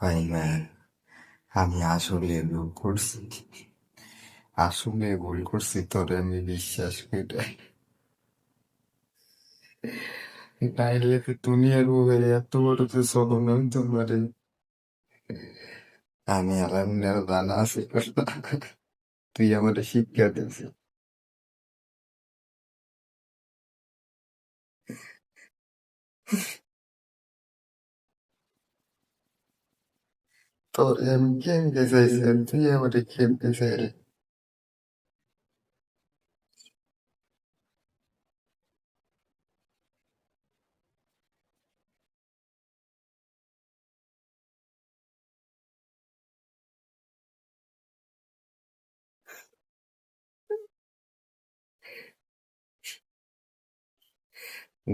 ভাই ম্যান, আমি আসলে ভুল করছি। আসলে ভুল করছি তোরে আমি বিশ্বাস করে। নাইলে তো দুনিয়ার বুকে এত বড় তো চলো না তোমারে আমি আলহামদুলিল্লাহ জানা আছি। তুই আমার শিক্ষা দিয়েছিস। তোরে আমি কেমতে চাইছি আর তুই আমারে কেমতে চাইলি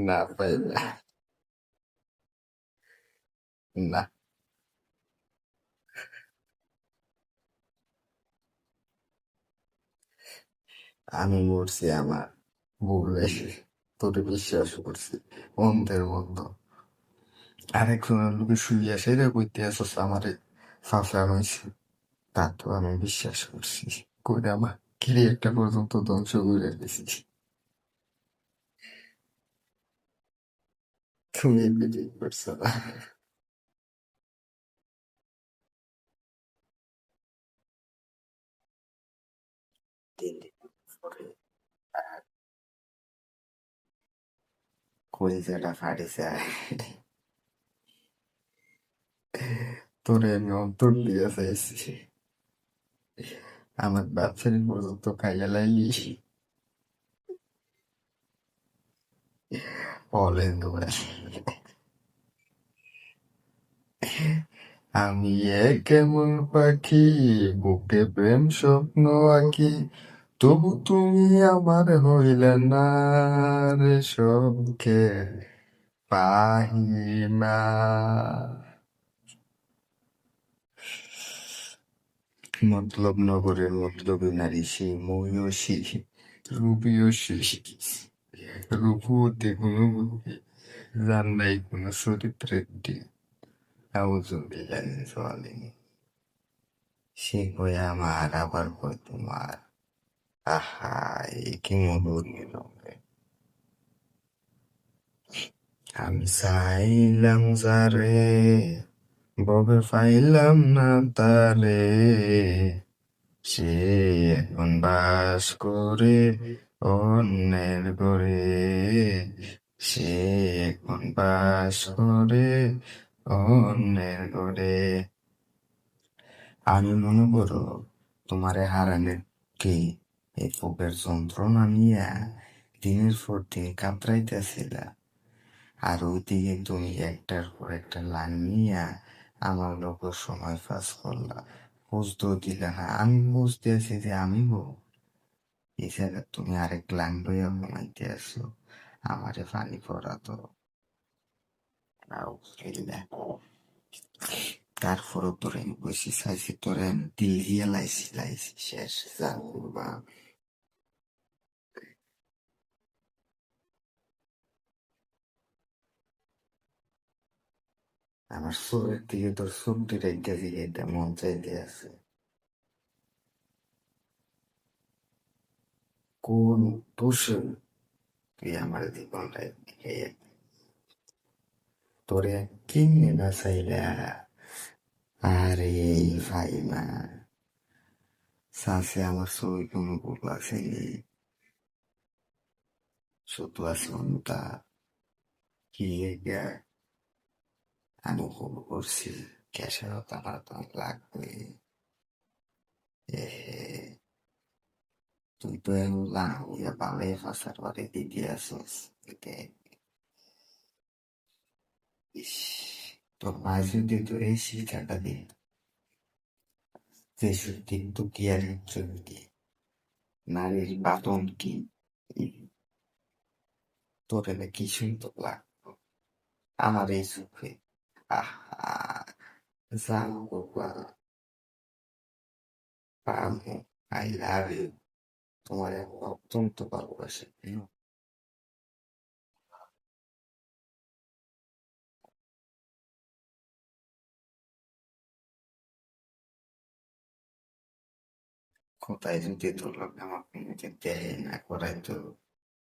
না ভাই না না আমি মরছি আমার ভুলে তোরে বিশ্বাস করছি, অন্ধের মতো আরেকজনের লোকে শুইয়া সেরে কইতে আসছ, আমারে ফাঁসা হয়েছে তা তো আমি বিশ্বাস করছি। করে আমার ক্যারিয়ারটা পর্যন্ত ধ্বংস করে দিয়েছি তুমি বিলিভ করছ না। ফাটে যায়। তোরে আমি অন্তর দিয়ে চাইছি। আমার বাচ্চারি পর্যন্ত খাইয়া লাইলি। বলেন আমি এক কেমন পাখি, বুকে প্রেম স্বপ্ন আঁকি তবু তুমি আমার হইলে না সবকে পাহিমা মতলব নগরের মতলবে নারী সে ময়সী রুবিয়সী রূপবতী গুণবতী যার নাই কোনো চরিত্রের দিক আউজুবিল্লাহ সে কই আমার আবার কই তোমার। আহা এ কি মধুর মিলনে আমি চাইলাম যারে ববে পাইলাম না তারে সে এখন বাস করে অন্যের ঘরে সে এখন বাস করে অন্যের ঘরে আমি মনে করো তোমারে হারানোর কি? এই বুকের যন্ত্রণা নিয়ে দিনের পর দিন কাতরাইতেছিল। আর ওইদিকে তুমি একটার পর একটা লাইন নিয়ে আমার লোক সময় পাস করলা। বুঝতেও দিলে না, আমি বুঝতে আছি যে আমি গো এছাড়া তুমি আরেক লাইন লইয়া বানাইতে আসো, আমারে পানি পড়া তো আমি দিল দিয়ে লাইছি লাইছি, শেষ, যা করবা আমার চোখের দিকে তোর দুটা গেছে এটা মন চাইতে আছে। কোন দোষে তুই আমার জীবনটা তোরে কিনে না চাইলা আরে ভাই মা সাসে আমার ছবি কোনো ভুল আসেনি শুধু আছে অন্যতা কি লেগে আমি ভুল করছি ক্যাশের আমার তো লাগবে এ তুই তো এগুলা পালে ফাঁসার বাড়ি দিতে আসিস এতে ইস তোর মা যদি তো এই শিক্ষাটা দিন যে তো কি আর কি নারীর বাদন কি? তোর এলে কি সুন্দর লাগতো আমার এই চোখে, আহা আই লাভ ইউ তোমার অত্যন্ত ভালোবাসে কোথায় যদি তোর লোক আমার কোনোকে দেয় না করাই তো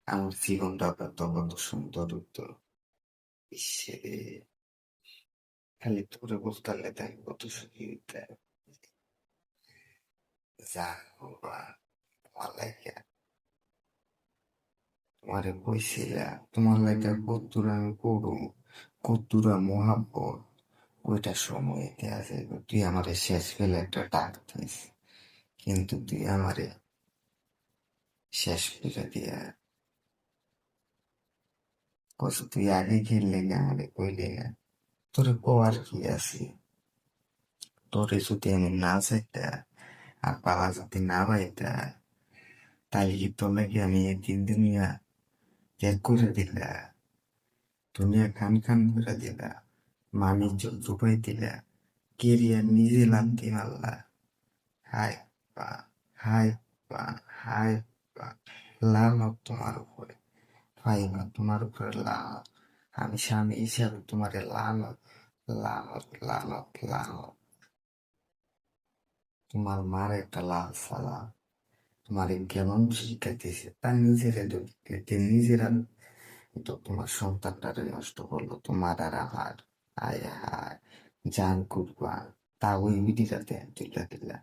আমার জীবনটা কত কত সুন্দর হতো। ইসরে খালি তোরে বলতে পারলে কত সুখী হইতে যা বাবা লাগে। তোমারে কইছিলা তোমার লাগে কদ্দুর আমি করু কদ্দুরা মহাব্বত ওইটা সময় আছে তুই আমারে শেষ ফেলে একটা ডাক দিস। কিন্তু তুই আমারে শেষ করে দিয়া কস, তুই আগে খেললে আমারে কইলে? তোরে কোয়ার কি আছে? তোরে যদি আমি না চাইতা আর পালা যদি না পাইতা তাহলে কি তোর লাগে আমি এই তিন দুনিয়া ত্যাগ করে দিলা? দুনিয়া খান খান করে দিলা? মামি চোখ ডুবাই দিলা কেরিয়ার নিজে লান্তি মারলা? হাই পা হাই পা হাই পা লানত তোমার উপরে ফাইবা তোমার উপরে লানত আমি স্বামী হিসাবে তোমারে লানত লানত লানত লানত তোমার মার একটা লাল সালাম তোমার কেমন শিখাইতেছে তার নিজের নিজেরা তো তোমার সন্তানটারে নষ্ট করল তোমার আর আমার আয় হায় জান কুরবান তা ওই বিডিটাতে তুলে দিলা